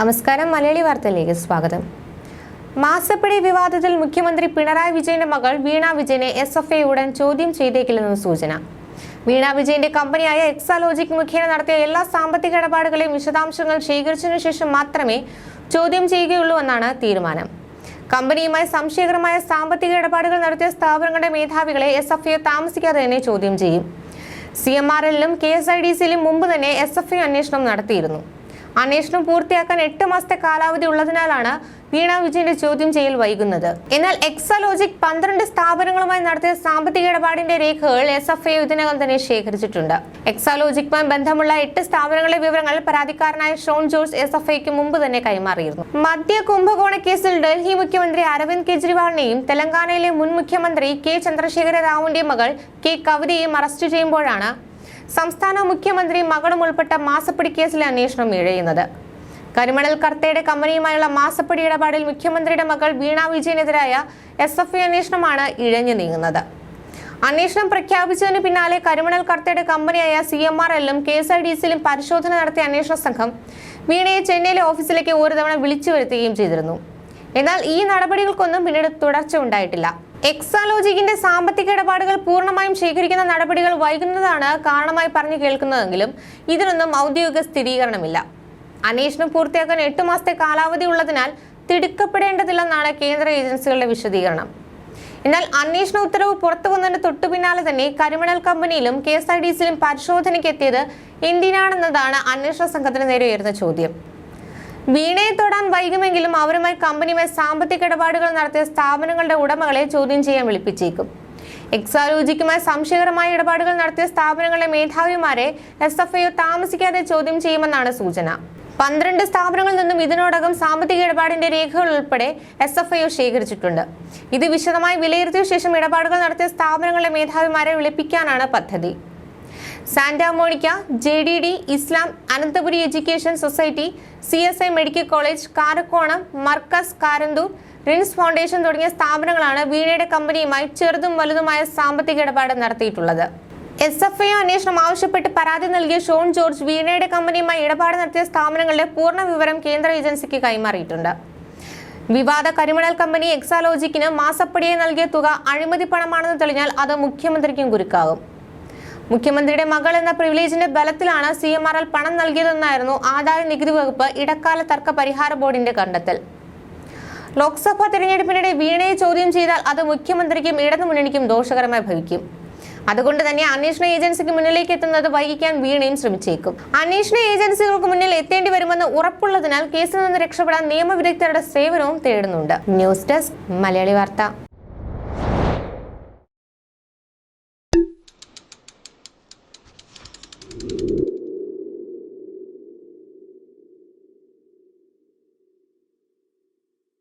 നമസ്കാരം മലയാളി വാർത്തയിലേക്ക് സ്വാഗതം. മാസപ്പടി വിവാദത്തിൽ മുഖ്യമന്ത്രി പിണറായി വിജയന്റെ മകൾ വീണ വിജയനെ എസ് എഫ് ഐ ഉടൻ ചോദ്യം ചെയ്തേക്കില്ലെന്ന് സൂചന. വീണ വിജയന്റെ കമ്പനിയായ എക്സാലോജിക് മുഖേന നടത്തിയ എല്ലാ സാമ്പത്തിക ഇടപാടുകളെയും വിശദാംശങ്ങൾ ശേഖരിച്ചതിനു ശേഷം മാത്രമേ ചോദ്യം ചെയ്യുകയുള്ളൂ എന്നാണ് തീരുമാനം. കമ്പനിയുമായി സംശയകരമായ സാമ്പത്തിക ഇടപാടുകൾ നടത്തിയ സ്ഥാപനങ്ങളുടെ മേധാവികളെ എസ് എഫ് ഐ താമസിക്കാതെ തന്നെ ചോദ്യം ചെയ്യും. സി എം ആർ എല്ലിലും കെ എസ് ഐ ഡി സിയിലും മുമ്പ് തന്നെ എസ് എഫ് ഐ അന്വേഷണം നടത്തിയിരുന്നു. അന്വേഷണം പൂർത്തിയാക്കാൻ എട്ട് മാസത്തെ കാലാവധി ഉള്ളതിനാലാണ് വീണ വിജയന്റെ ചോദ്യം ചെയ്യൽ വൈകുന്നത്. എന്നാൽ എക്സലോജിക് പന്ത്രണ്ട് സ്ഥാപനങ്ങളുമായി നടത്തിയ സാമ്പത്തിക ഇടപാടിന്റെ രേഖകൾ എസ് എഫ് ഐ ഇതിനകം തന്നെ ശേഖരിച്ചിട്ടുണ്ട്. എക്സാലോജിക്കുമായി ബന്ധമുള്ള എട്ട് സ്ഥാപനങ്ങളുടെ വിവരങ്ങൾ പരാതിക്കാരനായ ഷോൺ ജോർജ് എസ് എഫ് ഐക്ക് മുമ്പ് തന്നെ കൈമാറിയിരുന്നു. മദ്യ കുംഭകോണ കേസിൽ ഡൽഹി മുഖ്യമന്ത്രി അരവിന്ദ് കെജ്രിവാളിനെയും തെലങ്കാനയിലെ മുൻ മുഖ്യമന്ത്രി കെ ചന്ദ്രശേഖര റാവുവിന്റെ മകൾ കെ കവിതയെയും അറസ്റ്റ് ചെയ്യുമ്പോഴാണ് സംസ്ഥാന മുഖ്യമന്ത്രി മകളും ഉൾപ്പെട്ട മാസപ്പടി കേസിലെ അന്വേഷണം ഇഴയുന്നത്. കരിമണൽ കർത്തയുടെ കമ്പനിയുമായുള്ള മാസപ്പടി ഇടപാടിൽ മുഖ്യമന്ത്രിയുടെ മകൾ വീണ വിജയനെതിരായ എസ് എഫ് ഐ അന്വേഷണമാണ് ഇഴഞ്ഞു നീങ്ങുന്നത്. അന്വേഷണം പ്രഖ്യാപിച്ചതിന് പിന്നാലെ കരിമണൽ കർത്തയുടെ കമ്പനിയായ സി എം ആർ എല്ലും കെ എസ് ഐ ഡി സിയിലും പരിശോധന നടത്തിയ അന്വേഷണ സംഘം വീണയെ ചെന്നൈയിലെ ഓഫീസിലേക്ക് ഒരു തവണ വിളിച്ചു വരുത്തുകയും ചെയ്തിരുന്നു. എന്നാൽ ഈ നടപടികൾക്കൊന്നും പിന്നീട് തുടർച്ച ഉണ്ടായിട്ടില്ല. എക്സാലോജിക്കിന്റെ സാമ്പത്തിക ഇടപാടുകൾ പൂർണമായും ശേഖരിക്കുന്ന നടപടികൾ വൈകുന്നതാണ് കാരണമായി പറഞ്ഞു കേൾക്കുന്നതെങ്കിലും ഇതിനൊന്നും ഔദ്യോഗിക സ്ഥിരീകരണമില്ല. അന്വേഷണം പൂർത്തിയാക്കാൻ എട്ട് മാസത്തെ കാലാവധി ഉള്ളതിനാൽ തിടുക്കപ്പെടേണ്ടതില്ലെന്നാണ് കേന്ദ്ര ഏജൻസികളുടെ വിശദീകരണം. എന്നാൽ അന്വേഷണ ഉത്തരവ് പുറത്തു വന്നതിന് തൊട്ടു പിന്നാലെ തന്നെ കരിമണൽ കമ്പനിയിലും കെ എസ് ഐ ഡി സിയിലും പരിശോധനയ്ക്ക് എത്തിയത് എന്തിനാണെന്നതാണ് അന്വേഷണ സംഘത്തിന് നേരെ ഉയർന്ന ചോദ്യം. വീണയെ തൊടാൻ വൈകുമെങ്കിലും അവരുമായി കമ്പനിയുമായി സാമ്പത്തിക ഇടപാടുകൾ നടത്തിയ സ്ഥാപനങ്ങളുടെ ഉടമകളെ ചോദ്യം ചെയ്യാൻ വിളിപ്പിച്ചേക്കും. എക്സാലോജിക്കുമായി സംശയകരമായ ഇടപാടുകൾ നടത്തിയ സ്ഥാപനങ്ങളുടെ മേധാവിമാരെ എസ് എഫ് ഐ താമസിക്കാതെ ചോദ്യം ചെയ്യുമെന്നാണ് സൂചന. പന്ത്രണ്ട് സ്ഥാപനങ്ങളിൽ നിന്നും ഇതിനോടകം സാമ്പത്തിക ഇടപാടിന്റെ രേഖകൾ ഉൾപ്പെടെ എസ് എഫ് ഐ ശേഖരിച്ചിട്ടുണ്ട്. ഇത് വിശദമായി വിലയിരുത്തിയ ശേഷം ഇടപാടുകൾ നടത്തിയ സ്ഥാപനങ്ങളുടെ മേധാവിമാരെ വിളിപ്പിക്കാനാണ് പദ്ധതി. Santa Monica J D D Islam Ananthapuri education society C S I medical college Karakonam Markaz Karanthur rinse foundation തുടങ്ങിയ സ്ഥാപനങ്ങളാണ് വീണയുടെ കമ്പനിയുമായി ചെറുതും വലുതുമായ സാമ്പത്തിക ഇടപാട് നടത്തിയിട്ടുള്ളത്. എസ് എഫ് ഐ അന്വേഷണം ആവശ്യപ്പെട്ട് പരാതി നൽകിയ ഷോൺ ജോർജ് വീണയുടെ കമ്പനിയുമായി ഇടപാട് നടത്തിയ സ്ഥാപനങ്ങളുടെ പൂർണ വിവരം കേന്ദ്ര ഏജൻസിക്ക് കൈമാറിയിട്ടുണ്ട്. വിവാദ കരിമണൽ കമ്പനി എക്സാലോജിക്കിന് മാസപ്പടിയെ നൽകിയ തുക അഴിമതി പണമാണെന്ന് തെളിഞ്ഞാൽ അത് മുഖ്യമന്ത്രിക്കും കുരുക്കാകും. മുഖ്യമന്ത്രിയുടെ മകൾ എന്ന പ്രിവിലേജിന്റെ ബലത്തിലാണ് സി എം ആർ എൽ പണം നൽകിയതെന്നായിരുന്നു ആദായ നികുതി വകുപ്പ് ഇടക്കാല തർക്ക പരിഹാര ബോർഡിന്റെ കണ്ടെത്തൽ. ലോക്സഭാ തെരഞ്ഞെടുപ്പിനിടെ വീണയെ ചോദ്യം ചെയ്താൽ അത് മുഖ്യമന്ത്രിക്കും ഇടതുമുന്നണിക്കും ദോഷകരമായി ഭവിക്കും. അതുകൊണ്ട് തന്നെ അന്വേഷണ ഏജൻസിക്ക് മുന്നിലേക്ക് എത്തുന്നത് വൈകിക്കാൻ വീണയും ശ്രമിച്ചേക്കും. അന്വേഷണ ഏജൻസികൾക്ക് മുന്നിൽ എത്തേണ്ടി വരുമെന്ന് ഉറപ്പുള്ളതിനാൽ കേസിൽ നിന്ന് രക്ഷപ്പെടാൻ നിയമവിദഗ്ധരുടെ സേവനവും തേടുന്നുണ്ട്. ന്യൂസ് ഡെസ്ക് മലയാളി വാർത്ത.